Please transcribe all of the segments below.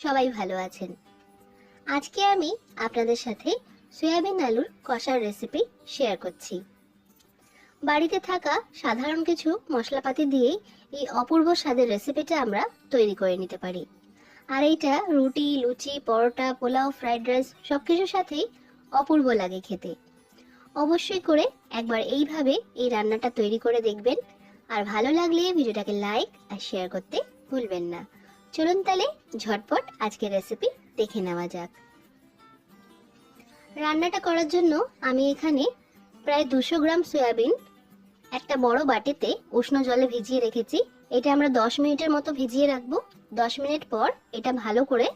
সবাই ভালো আছেন। আজকে আমি আপনাদের সাথে সয়াবিন আলুর কষার রেসিপি শেয়ার করছি। বাড়িতে থাকা সাধারণ কিছু মশলাপাতি দিয়েই এই অপূর্ব স্বাদের রেসিপিটা আমরা তৈরি করে নিতে পারি। আর এইটা রুটি, লুচি, পরোটা, পোলাও ফ্রাইড রাইস সব কিছুর সাথেই অপূর্ব লাগে খেতে। অবশ্যই করে একবার এইভাবে এই রান্নাটা তৈরি করে দেখবেন। আর ভালো লাগলে ভিডিওটাকে লাইক আর শেয়ার করতে ভুলবেন না। চলুন তাহলে ঝটপট আজকের রেসিপি দেখে নেওয়া যাক। রান্নাটা করার জন্য আমি এখানে প্রায় দুশো গ্রাম সয়াবিন, একটা বড় বাটিতে উষ্ণ জলে ভিজিয়ে রেখেছি। এটা আমরা দশ মিনিটের মতো ভিজিয়ে রাখব। দশ মিনিট পর এটা ভালো করে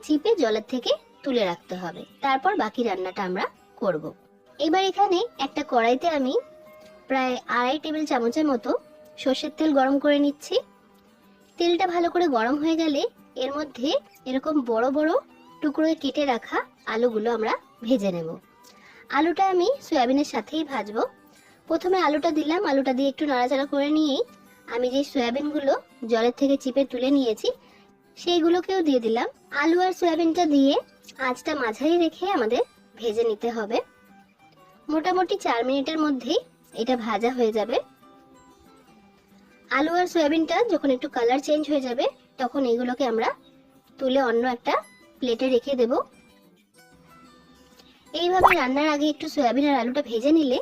চিপে জলের থেকে তুলে রাখতে হবে। তারপর বাকি রান্নাটা আমরা করব। এবার এখানে একটা কড়াইতে আমি প্রায় আড়াই টেবিল চামচের মতো সর্ষের তেল গরম করে নিচ্ছি। তেলটা ভালো করে গরম হয়ে গেলে এর মধ্যে এরকম বড় বড় টুকরোয় কেটে রাখা আলুগুলো আমরা ভেজে নেব। আলুটা আমি সয়াবিনের সাথেই ভাজবো। প্রথমে আলুটা দিলাম, আলুটা দিয়ে একটু নাড়াচাড়া করে নিয়েই আমি যে সয়াবিনগুলো জলের থেকে চিপে তুলে নিয়েছি, সেইগুলোকেও দিয়ে দিলাম। আলু আর সয়াবিনটা দিয়ে আঁচটা মাঝারি রেখে আমাদের ভেজে নিতে হবে। মোটামুটি চার মিনিটের মধ্যেই এটা ভাজা হয়ে যাবে। আলু আর সয়াবিনটা যখন একটু কালার চেঞ্জ হয়ে যাবে, তখন এগুলোকে আমরা তুলে অন্য একটা প্লেটে রেখে দেব। এইভাবে রান্নার আগে একটু সয়াবিন আর আলুটা ভেজে নিলে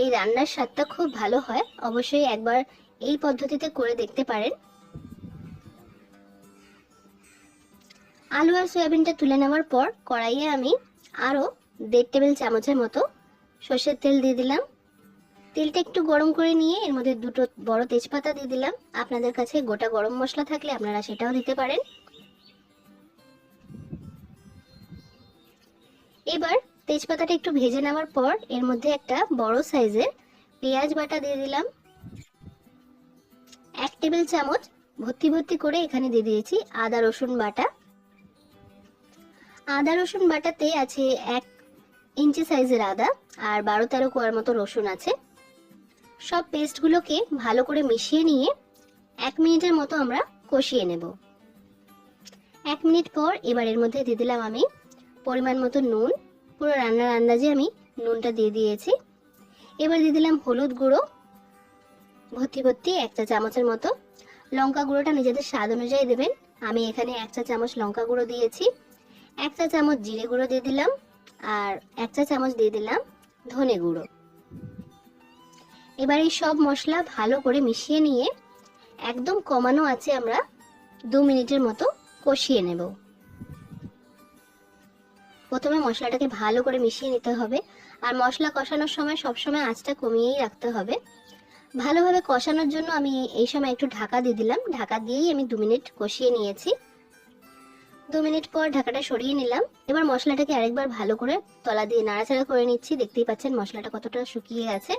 এই রান্নার স্বাদটা খুব ভালো হয়। অবশ্যই একবার এই পদ্ধতিতে করে দেখতে পারেন। আলু আর সয়াবিনটা তুলে নেওয়ার পর কড়াইয়ে আমি আরও দেড় টেবিল চামচের মতো সর্ষের তেল দিয়ে দিলাম। তেলটা একটু গরম করে নিয়ে এর মধ্যে দুটো বড় তেজপাতা দিয়ে দিলাম। আপনাদের কাছে গোটা গরম মশলা থাকলে আপনারা সেটাও দিতে পারেন। এবার তেজপাতাটা একটু ভেজে নেওয়ার পর এর মধ্যে একটা বড় সাইজের পেঁয়াজ বাটা দিয়ে দিলাম। এক টেবিল চামচ ভর্তি ভর্তি করে এখানে দিয়ে দিয়েছি আদা, রসুন বাটা। আদা, রসুন বাটাতে আছে এক ইঞ্চি সাইজের আদা আর বারো তেরো কোয়ার মতো রসুন আছে। সব পেস্টগুলোকে ভালো করে মিশিয়ে নিয়ে এক মিনিটের মতো আমরা কষিয়ে নেব। এক মিনিট পর এবার এর মধ্যে দিয়ে দিলাম আমি পরিমাণ মতো নুন। পুরো রান্নার আন্দাজে আমি নুনটা দিয়ে দিয়েছি। এবার দিয়ে দিলাম হলুদ গুঁড়ো। ভর্তি ভর্তি এক চা চামচের মতো লঙ্কা গুঁড়োটা নিজেদের স্বাদ অনুযায়ী দেবেন। আমি এখানে এক চা চামচ লঙ্কা গুঁড়ো দিয়েছি। এক চা চামচ জিরে গুঁড়ো দিয়ে দিলাম। আর এক চা চামচ দিয়ে দিলাম ধনে গুঁড়ো। এবার এই সব মশলা ভালো করে মিশিয়ে নিয়ে একদম কমানো আছে আমরা দু মিনিটের মতো কষিয়ে নেব। প্রথমে মশলাটাকে ভালো করে মিশিয়ে নিতে হবে। আর মশলা কষানোর সময় সবসময় আঁচটা কমিয়েই রাখতে হবে। ভালোভাবে কষানোর জন্য আমি এই সময় একটু ঢাকা দিয়ে দিলাম। ঢাকা দিয়েই আমি দু মিনিট কষিয়ে নিয়েছি। দু মিনিট পর ঢাকাটা সরিয়ে নিলাম। এবার মশলাটাকে আরেকবার ভালো করে তলা দিয়ে নাড়াচাড়া করে নিচ্ছি। দেখতেই পাচ্ছেন মশলাটা কতটা শুকিয়ে গেছে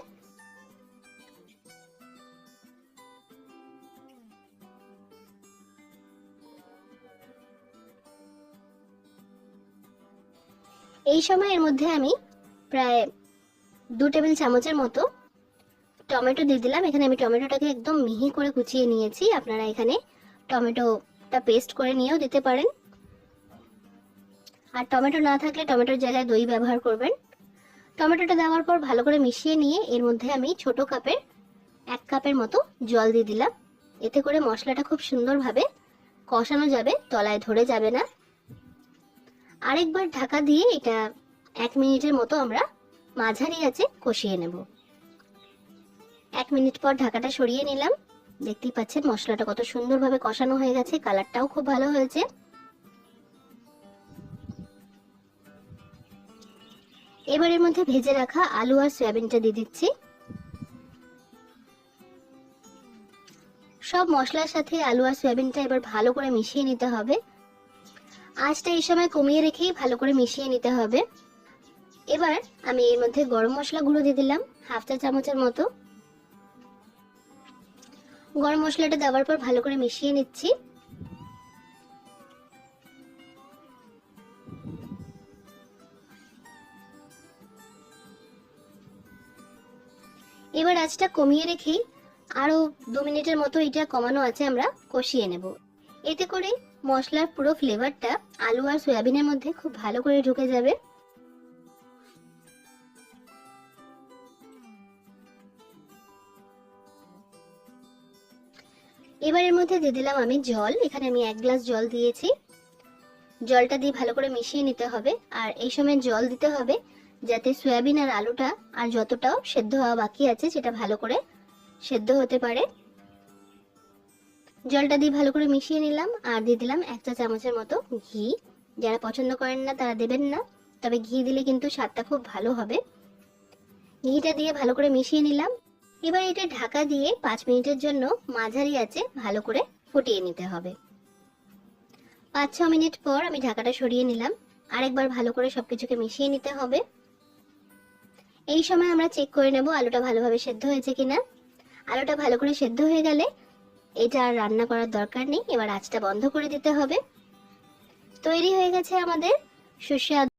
এই সময় এর মধ্যে আমি প্রায় দু টেবিল চামচের মতো টমেটো দিয়ে দিলাম। এখানে আমি টমেটোটাকে একদম মিহি করে কুচিয়ে নিয়েছি। আপনারা এখানে টমেটোটা পেস্ট করে নিয়েও দিতে পারেন। আর টমেটো না থাকলে টমেটোর জায়গায় দই ব্যবহার করবেন। টমেটোটা দেওয়ার পর ভালো করে মিশিয়ে নিয়ে এর মধ্যে আমি ছোট কাপের, এক কাপের মতো জল দিয়ে দিলাম। এতে করে মশলাটা খুব সুন্দরভাবে কষানো যাবে, তলায় ধরে যাবে না। আরেকবার ঢাকা দিয়ে এটা এক মিনিটের মতো আমরা মাঝারি আছে কষিয়ে নেব। এক মিনিট পর ঢাকাটা সরিয়ে নিলাম। দেখতেই পাচ্ছেন মশলাটা কত সুন্দরভাবে কষানো হয়ে গেছে, কালারটাও খুব ভালো হয়েছে। এবার এর মধ্যে ভেজে রাখা আলু আর সয়াবিনটা দিয়ে দিচ্ছি। সব মশলার সাথে আলু আর সয়াবিনটা এবার ভালো করে মিশিয়ে নিতে হবে। আঁচটা এই সময় কমিয়ে রেখেই ভালো করে মিশিয়ে নিতে হবে। এবার আমি এর মধ্যে গরম মশলা গুঁড়ো দিয়ে দিলাম, হাফ চা চামচের মতো। গরম মশলাটা দেওয়ার পর ভালো করে মিশিয়ে নিচ্ছি। এবার আঁচটা কমিয়ে রেখেই আরও দু মিনিটের মতো এটা কমানো আছে, আমরা কষিয়ে নেব। এতে করে মশলার পুরো ফ্লেভারটা আলু আর সয়াবিনের মধ্যে খুব ভালো করে ঢুকে যাবে। এবার এর মধ্যে দিয়ে দিলাম আমি জল। এখানে আমি এক গ্লাস জল দিয়েছি। জলটা দিয়ে ভালো করে মিশিয়ে নিতে হবে। আর এই সময় জল দিতে হবে যাতে সয়াবিন আর আলুটা আর যতটাও সেদ্ধ হওয়া বাকি আছে সেটা ভালো করে সেদ্ধ হতে পারে। জলটা দিয়ে ভালো করে মিশিয়ে নিলাম আর দিয়ে দিলাম এক চা চামচের মতো ঘি। যারা পছন্দ করেন না তারা দেবেন না, তবে ঘি দিলে কিন্তু স্বাদটা খুব ভালো হবে। ঘিটা দিয়ে ভালো করে মিশিয়ে নিলাম। এবার এটা ঢাকা দিয়ে পাঁচ মিনিটের জন্য মাঝারি আছে ভালো করে ফুটিয়ে নিতে হবে। পাঁচ ছ মিনিট পর আমি ঢাকাটা সরিয়ে নিলাম। আরেকবার ভালো করে সবকিছুকে মিশিয়ে নিতে হবে। এই সময় আমরা চেক করে নেব আলুটা ভালোভাবে সেদ্ধ হয়েছে কিনা। আলুটা ভালো করে সেদ্ধ হয়ে গেলে এটা আর রান্না করার দরকার নেই। এবার আঁচটা বন্ধ করে দিতে হবে। তৈরি হয়ে গেছে আমাদের সুস্বাদু